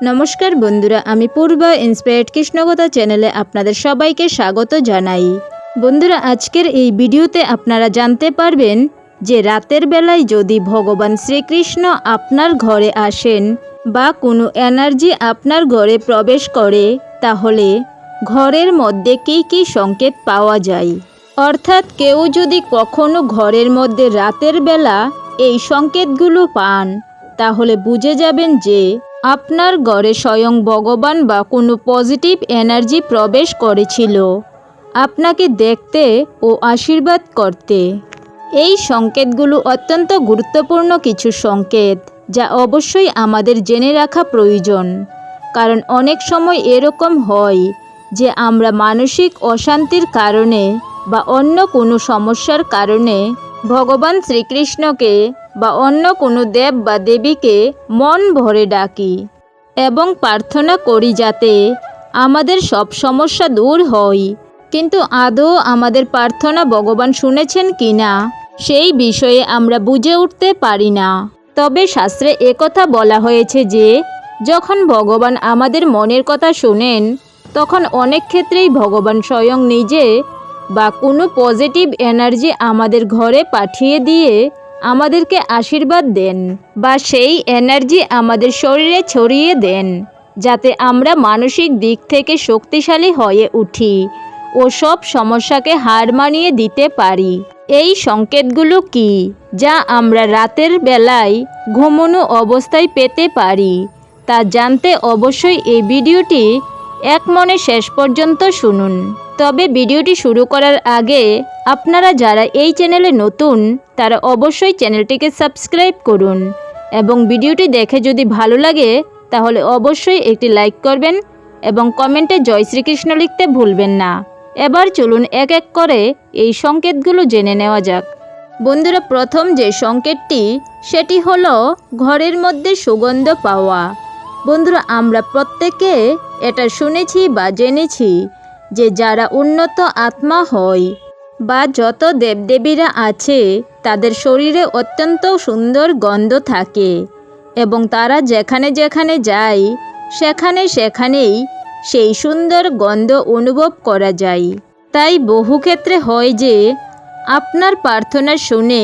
নমস্কার বন্ধুরা, আমি পূর্বা ইন্সপায়ার্ড কৃষ্ণকথা চ্যানেলে আপনাদের সবাইকে স্বাগত জানাই। বন্ধুরা, আজকের এই ভিডিওতে আপনারা জানতে পারবেন যে রাতের বেলায় যদি ভগবান শ্রীকৃষ্ণ আপনার ঘরে আসেন বা কোনো এনার্জি আপনার ঘরে প্রবেশ করে, তাহলে ঘরের মধ্যে কী কী সংকেত পাওয়া যায়? অর্থাৎ কেউ যদি কখনো ঘরের মধ্যে রাতের বেলা এই সংকেতগুলো পান, তাহলে বুঝে যাবেন যে আপনার ঘরে স্বয়ং ভগবান বা কোনো পজিটিভ এনার্জি প্রবেশ করেছিল। আপনাকে দেখতে ও আশীর্বাদ করতে। এই সংকেতগুলো অত্যন্ত গুরুত্বপূর্ণ কিছু সংকেত, যা অবশ্যই আমাদের জেনে রাখা প্রয়োজন। কারণ অনেক সময় এরকম হয় যে আমরা মানসিক অশান্তির কারণে বা অন্য কোনো সমস্যার কারণে ভগবান শ্রীকৃষ্ণকে বা অন্য কোনো দেব বা দেবীকে মন ভরে ডাকি এবং প্রার্থনা করি যাতে আমাদের সব সমস্যা দূর হয়। কিন্তু আদৌ আমাদের প্রার্থনা ভগবান শুনেছেন কি না সেই বিষয়ে আমরা বুঝে উঠতে পারি না। তবে শাস্ত্রে একথা বলা হয়েছে যে, যখন ভগবান আমাদের মনের কথা শোনেন, তখন অনেক ক্ষেত্রেই ভগবান স্বয়ং নিজে বা কোনো পজিটিভ এনার্জি আমাদের ঘরে পাঠিয়ে দিয়ে আমাদেরকে আশীর্বাদ দেন বা সেই এনার্জি আমাদের শরীরে ছড়িয়ে দেন, যাতে আমরা মানসিক দিক থেকে শক্তিশালী হয়ে উঠি ও সব সমস্যাকে হার মানিয়ে দিতে পারি। এই সংকেতগুলো কি? যা আমরা রাতের বেলায় ঘুমনো অবস্থায় পেতে পারি। তা জানতে অবশ্যই এই ভিডিওটি এক মনে শেষ পর্যন্ত শুনুন। তবে ভিডিওটি শুরু করার আগে আপনারা যারা এই চ্যানেলে নতুন, তারা অবশ্যই চ্যানেলটিকে সাবস্ক্রাইব করুন এবং ভিডিওটি দেখে যদি ভালো লাগে, তাহলে অবশ্যই একটি লাইক করবেন এবং কমেন্টে জয় শ্রীকৃষ্ণ লিখতে ভুলবেন না। এবার চলুন এক এক করে এই সংকেতগুলো জেনে নেওয়া যাক। বন্ধুরা, প্রথম যে সংকেতটি, সেটি হলো ঘরের মধ্যে সুগন্ধ পাওয়া। বন্ধুরা, আমরা প্রত্যেকে এটা শুনেছি বা জেনেছি। যে যারা উন্নত আত্মা হয় বা যত দেবদেবীরা আছে, তাদের শরীরে অত্যন্ত সুন্দর গন্ধ থাকে এবং তারা যেখানে যেখানে যায়, সেখানে সেখানেই সেই সুন্দর গন্ধ অনুভব করা যায়। তাই বহু ক্ষেত্রে হয় যে, আপনার প্রার্থনা শুনে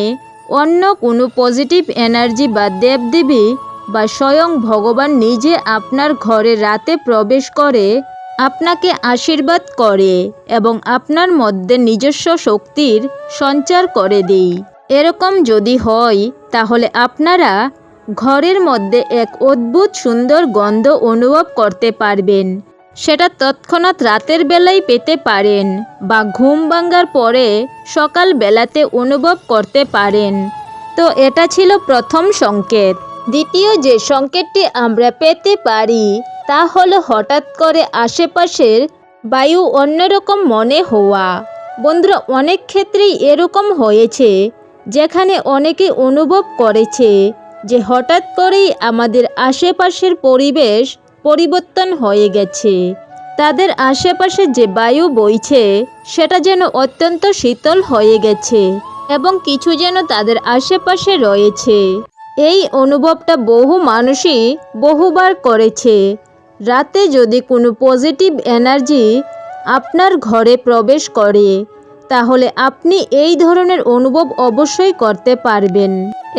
অন্য কোনো পজিটিভ এনার্জি বা দেবদেবী বা স্বয়ং ভগবান নিজে আপনার ঘরে রাতে প্রবেশ করে আপনাকে আশীর্বাদ করে এবং আপনার মধ্যে নিজস্ব শক্তির সঞ্চার করে দেই। এরকম যদি হয়, তাহলে আপনারা ঘরের মধ্যে এক অদ্ভুত সুন্দর গন্ধ অনুভব করতে পারবেন। সেটা তৎক্ষণাৎ রাতের বেলায় পেতে পারেন বা ঘুম ভাঙ্গার পরে সকাল বেলাতে অনুভব করতে পারেন। তো এটা ছিল প্রথম সংকেত। দ্বিতীয় যে সংকেতটি আমরা পেতে পারি তা হলো হঠাৎ করে আশেপাশের বায়ু অন্যরকম মনে হওয়া। বন্ধুরা, অনেক ক্ষেত্রেই এরকম হয়েছে, যেখানে অনেকে অনুভব করেছে যে হঠাৎ করেই আমাদের আশেপাশের পরিবেশ পরিবর্তন হয়ে গেছে। তাদের আশেপাশে যে বায়ু বইছে, সেটা যেন অত্যন্ত শীতল হয়ে গেছে এবং কিছু যেন তাদের আশেপাশে রয়েছে। এই অনুভবটা বহু মানুষই বহুবার করেছে। রাতে যদি কোনো পজিটিভ এনার্জি আপনার ঘরে প্রবেশ করে, তাহলে আপনি এই ধরনের অনুভব অবশ্যই করতে পারবেন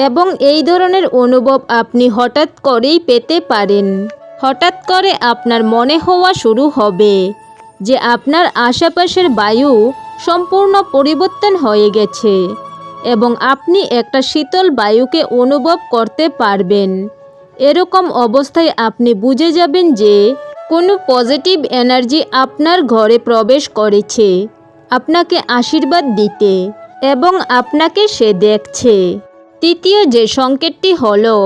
এবং এই ধরনের অনুভব আপনি হঠাৎ করেই পেতে পারেন। হঠাৎ করে আপনার মনে হওয়া শুরু হবে যে আপনার আশেপাশের বায়ু সম্পূর্ণ পরিবর্তন হয়ে গেছে এবং আপনি একটা শীতল বায়ুকে অনুভব করতে পারবেন। এরকম অবস্থায় আপনি বুঝে যাবেন যে কোনো পজিটিভ এনার্জি আপনার ঘরে প্রবেশ করেছে। আপনাকে আশীর্বাদ দিতে এবং আপনাকে সে দেখছে। তৃতীয় যে সংকেতটি হলো,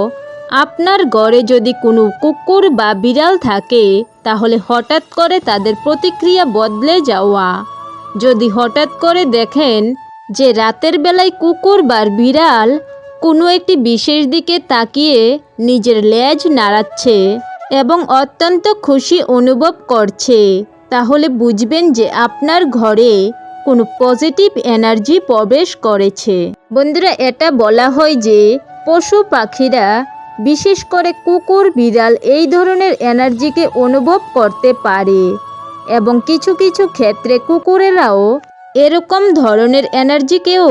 আপনার ঘরে যদি কোনো কুকুর বা বিড়াল থাকে, তাহলে হঠাৎ করে তাদের প্রতিক্রিয়া বদলে যাওয়া। যদি হঠাৎ করে দেখেন যে রাতের বেলায় কুকুর বা বিড়াল কোনো একটি বিশেষ দিকে তাকিয়ে নিজের লেজ নাড়াচ্ছে এবং অত্যন্ত খুশি অনুভব করছে। তাহলে বুঝবেন যে আপনার ঘরে কোনো পজিটিভ এনার্জি প্রবেশ করেছে। বন্ধুরা, এটা বলা হয় যে পশু পাখিরা, বিশেষ করে কুকুর, বিড়াল এই ধরনের এনার্জিকে অনুভব করতে পারে এবং কিছু কিছু ক্ষেত্রে কুকুরেরাও এরকম ধরনের এনার্জিকেও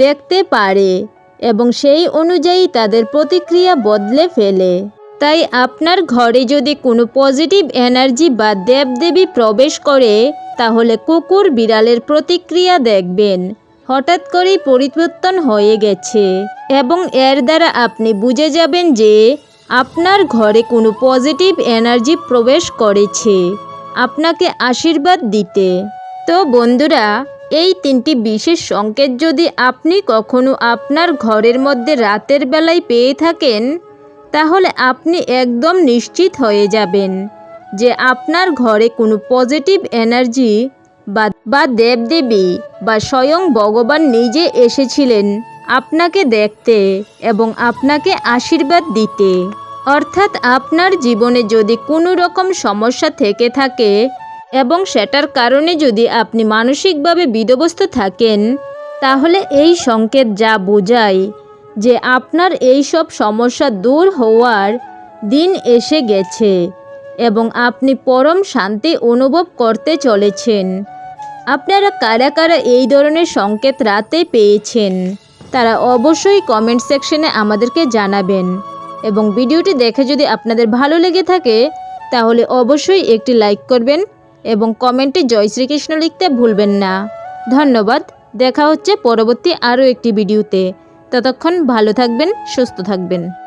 দেখতে পারে। এবং সেই অনুযায়ী তাদের প্রতিক্রিয়া বদলে ফেলে। তাই আপনার ঘরে যদি কোনো পজিটিভ এনার্জি বা দেবদেবী প্রবেশ করে, তাহলে কুকুর বিড়ালের প্রতিক্রিয়া দেখবেন। হঠাৎ করেই পরিবর্তন হয়ে গেছে। এবং এর দ্বারা আপনি বুঝে যাবেন যে, আপনার ঘরে কোনো পজিটিভ এনার্জি প্রবেশ করেছে। আপনাকে আশীর্বাদ দিতে। তো বন্ধুরা এই তিনটি বিশেষ সংকেত যদি আপনি কখনো আপনার ঘরের মধ্যে রাতের বেলায় পেয়ে থাকেন, তাহলে আপনি একদম নিশ্চিত হয়ে যাবেন যে আপনার ঘরে কোনো পজিটিভ এনার্জি বা দেবদেবী বা স্বয়ং ভগবান নিজে এসেছিলেন আপনাকে দেখতে এবং আপনাকে আশীর্বাদ দিতে। অর্থাৎ আপনার জীবনে যদি কোনো রকম সমস্যা থেকে থাকে এবং সেটার কারণে যদি আপনি মানসিকভাবে বিধ্বস্ত থাকেন, তাহলে এই সংকেত যা বোঝায় যে আপনার এই সব সমস্যা দূর হওয়ার দিন এসে গেছে এবং আপনি পরম শান্তি অনুভব করতে চলেছেন। আপনারা কারা কারা এই ধরনের সংকেত রাতে পেয়েছেন, তারা অবশ্যই কমেন্ট সেকশনে আমাদেরকে জানাবেন। এবং ভিডিওটি দেখে যদি আপনাদের ভালো লেগে থাকে, তাহলে অবশ্যই একটি লাইক করবেন এবং কমেন্টে জয় শ্রীকৃষ্ণ লিখতে ভুলবেন না। ধন্যবাদ। দেখা হচ্ছে পরবর্তী আরও একটি ভিডিওতে। ততক্ষণ ভালো থাকবেন, সুস্থ থাকবেন।